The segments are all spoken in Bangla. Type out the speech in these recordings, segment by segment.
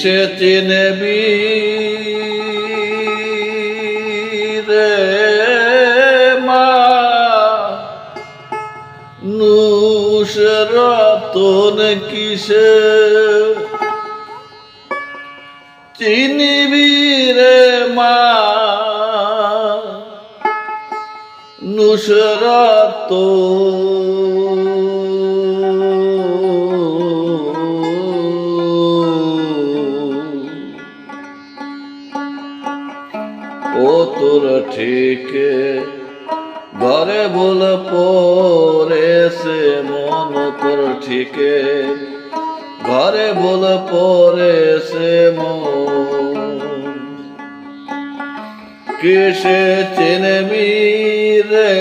কিসে চিনবি রে মা নুসরতন কিসে? চিনিবি রে মা নুসরত ঠিক ঘরে বল পড়েছে, মন তোর ঠিকে ঘরে বল পড়েছে, মন। কিসে চেনমি রে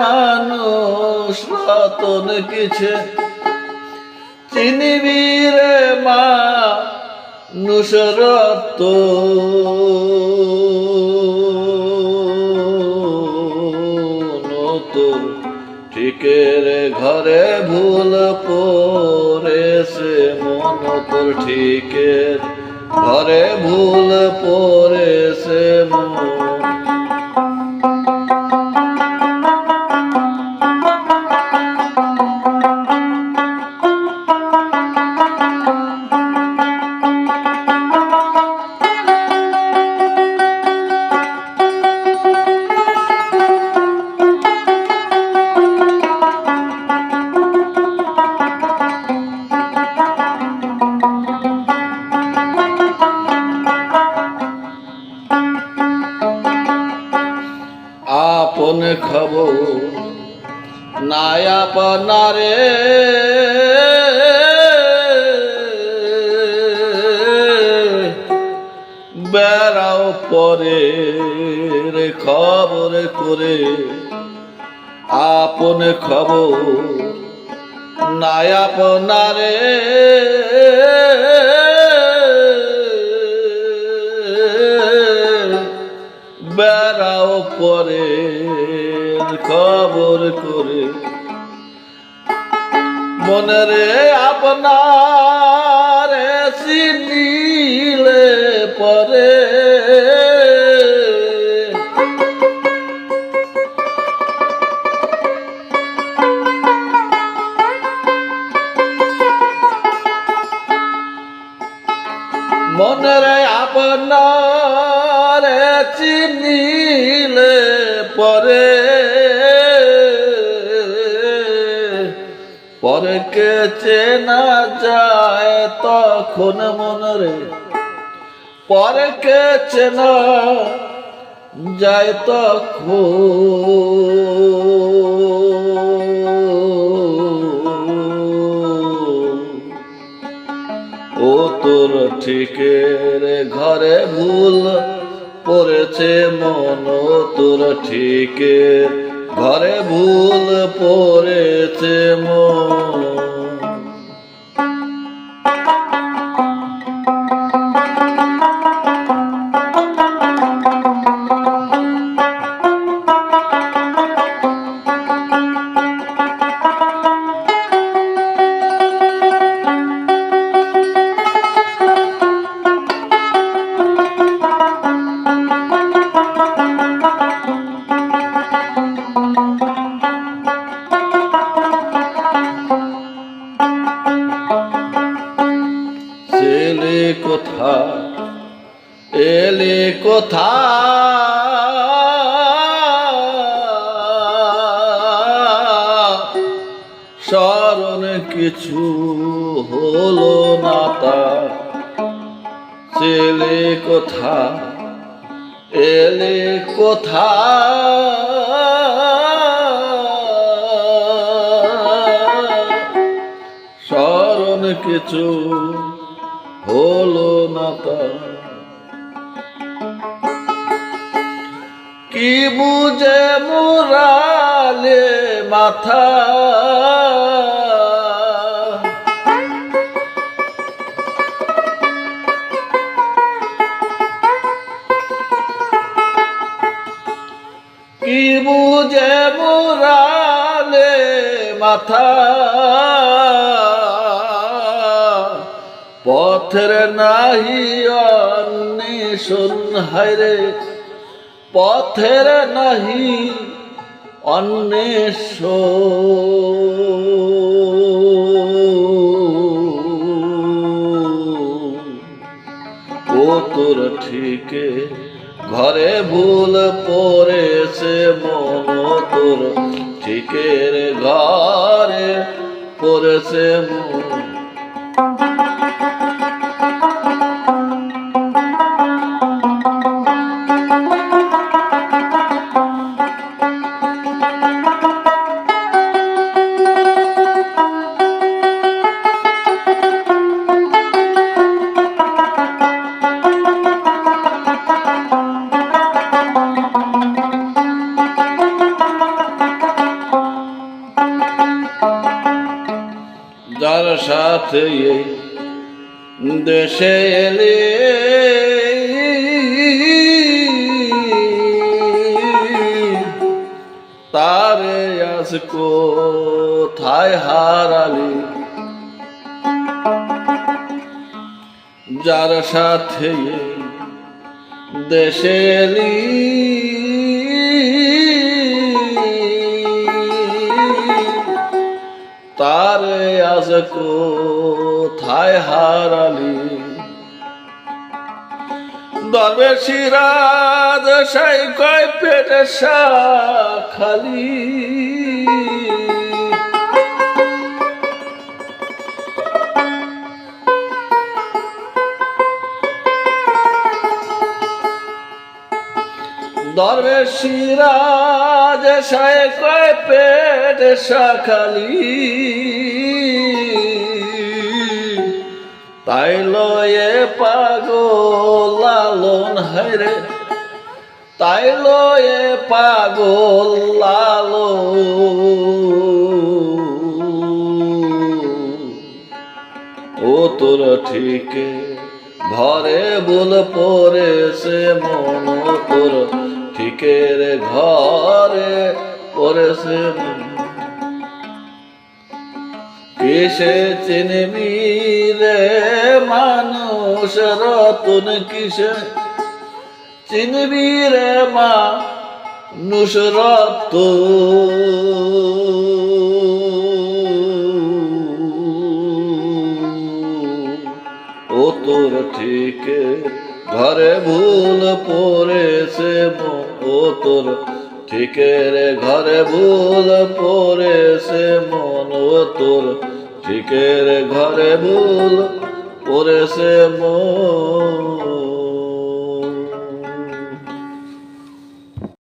মানুষ, রতন কিছে চিনিবি রে মা নুসরত নতুন ঠিকের ঘরে ভুল পড়েছে মন তোর ঠিকের ঘরে ভুল পড়েছে মন নাই আপনারে বেড়াও পরে রে খবর করে আপন খবর নাই বেড়াও পরে খবর করে। মনে আপনার চিনিলে পরে। মনে আপনার চিনিলে পরে। পরে কে চেনা যায় তখন মনরে। পরে কে চেনা যায় তখন। ও তোর ঠিকের ঘরে ভুল পড়েছে মন তোর ঠিকের ঘরে ভুল পড়েছে মন। কিছু হলো না তার ছেলে কোথা? এলে কোথা? স্মরণ কিছু হলো না তার কি বুঝে মুরালে মাথা? বুঝে মুরালে মাথা। পথ পথের নাহি অন্বেষণ হায়রে পথের নাহি অন্বেষণ ও তোর ঠিকে ঘরে ভুল পড়েছে ঠিকের ঘরে পড়েছে মন। সাথে দেশে এলে। তারে আজ কোথায় হারালি? যার সাথে দেশে এলি। আজ কোথায় হারালি? দরবেশিরাজ সাই কয় পেটে খালি। দরবেশিরাজ সাই কয় পেটে খালি। তাই লয়ে পাগল লালন হায়রে তাই লয়ে পাগল লালো ও তোর ঠিকে, ঘরে বল পড়েছে মন তোর। ঠিকের ঘরে পড়েছে মন কিসে চিনবি রে মানুষ রতন কিসে? চিনবি রে মা রত ও তোর ঠিক ঘরে ভুল পড়েছে ও তোর ঠিকের ঘরে ভুল পড়েছে মন, ও তোর ঠিকের ঘরে ভুল পড়েছে মন।